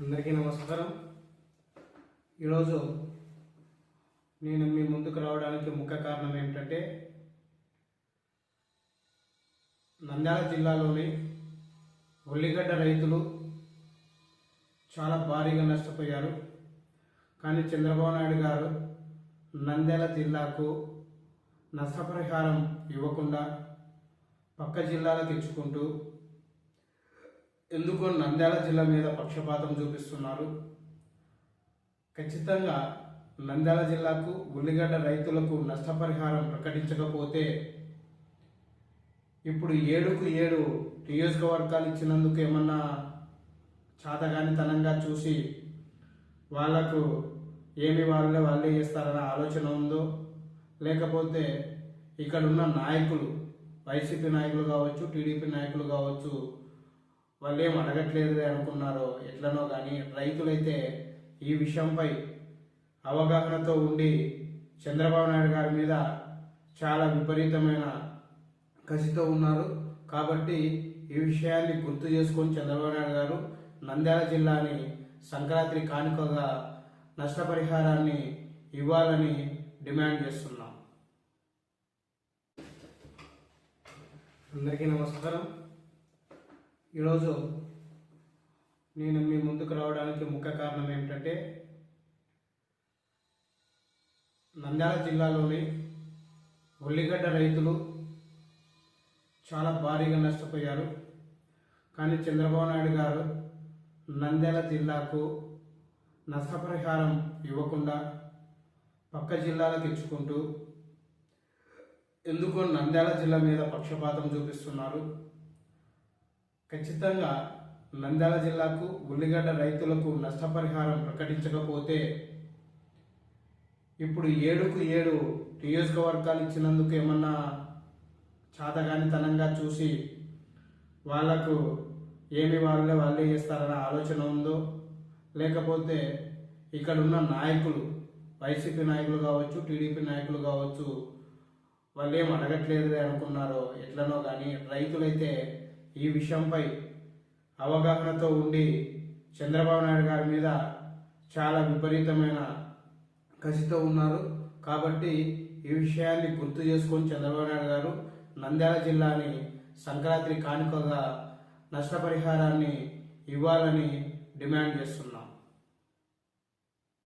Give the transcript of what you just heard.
అందరికీ నమస్కారం. ఈరోజు నేను మీ ముందుకు రావడానికి ముఖ్య కారణం ఏమిటంటే నంద్యాల జిల్లాలోని ఉల్లిగడ్డ రైతులు చాలా భారీగా నష్టపోయారు. కానీ చంద్రబాబు నాయుడు గారు నంద్యాల జిల్లాకు నష్టపరిహారం ఇవ్వకుండా పక్క జిల్లాలకు ఇచ్చుకుంటూ ఎందుకో నంద్యాల జిల్లా మీద పక్షపాతం చూపిస్తున్నారు. ఖచ్చితంగా నంద్యాల జిల్లాకు ఉల్లిగడ్డ రైతులకు నష్టపరిహారం ప్రకటించకపోతే ఇప్పుడు ఏడుకు ఏడు నియోజకవర్గాలు ఇచ్చినందుకు ఏమన్నా చాతగానితనంగా చూసి వాళ్ళకు ఏమి వాళ్ళే వాళ్ళే ఇస్తారన్న ఆలోచన ఉందో లేకపోతే ఇక్కడున్న నాయకులు వైసీపీ నాయకులు కావచ్చు టీడీపీ నాయకులు కావచ్చు వాళ్ళు ఏం అడగట్లేదు అనుకున్నారో ఎట్లనో కానీ రైతులైతే ఈ విషయంపై అవగాహనతో ఉండి చంద్రబాబు నాయుడు గారి మీద చాలా విపరీతమైన కసితో ఉన్నారు. కాబట్టి ఈ విషయాన్ని గుర్తు చేసుకొని చంద్రబాబు నాయుడు గారు నంద్యాల జిల్లాని సంక్రాంతి కానుకగా నష్టపరిహారాన్ని ఇవ్వాలని డిమాండ్ చేస్తున్నాం. అందరికీ నమస్కారం. ఈరోజు నేను మీ ముందుకు రావడానికి ముఖ్య కారణం ఏమిటంటే నంద్యాల జిల్లాలోని ఉల్లిగడ్డ రైతులు చాలా భారీగా నష్టపోయారు. కానీ చంద్రబాబు నాయుడు గారు నంద్యాల జిల్లాకు నష్టపరిహారం ఇవ్వకుండా పక్క జిల్లాలకు ఇచ్చుకుంటూ ఎందుకో నంద్యాల జిల్లా మీద పక్షపాతం చూపిస్తున్నారు. ఖచ్చితంగా నంద్యాల జిల్లాకు ఉల్లిగడ్డ రైతులకు నష్టపరిహారం ప్రకటించకపోతే ఇప్పుడు ఏడుకు ఏడు నియోజకవర్గాలు ఇచ్చినందుకు ఏమన్నా చాతగానితనంగా చూసి వాళ్ళకు ఏమి వాళ్ళే వాళ్ళే చేస్తారన్న ఆలోచన ఉందో లేకపోతే ఇక్కడున్న నాయకులు వైసీపీ నాయకులు కావచ్చు టీడీపీ నాయకులు కావచ్చు వాళ్ళు ఏం అడగట్లేదు అనుకున్నారో ఎట్లనో కానీ రైతులైతే ఈ విషయంపై అవగాహనతో ఉండి చంద్రబాబు నాయుడు గారి మీద చాలా విపరీతమైన కసితో ఉన్నారు. కాబట్టి ఈ విషయాన్ని గుర్తు చేసుకొని చంద్రబాబు నాయుడు గారు నంద్యాల జిల్లాని సంక్రాంతి కానుకగా నష్టపరిహారాన్ని ఇవ్వాలని డిమాండ్ చేస్తున్నారు.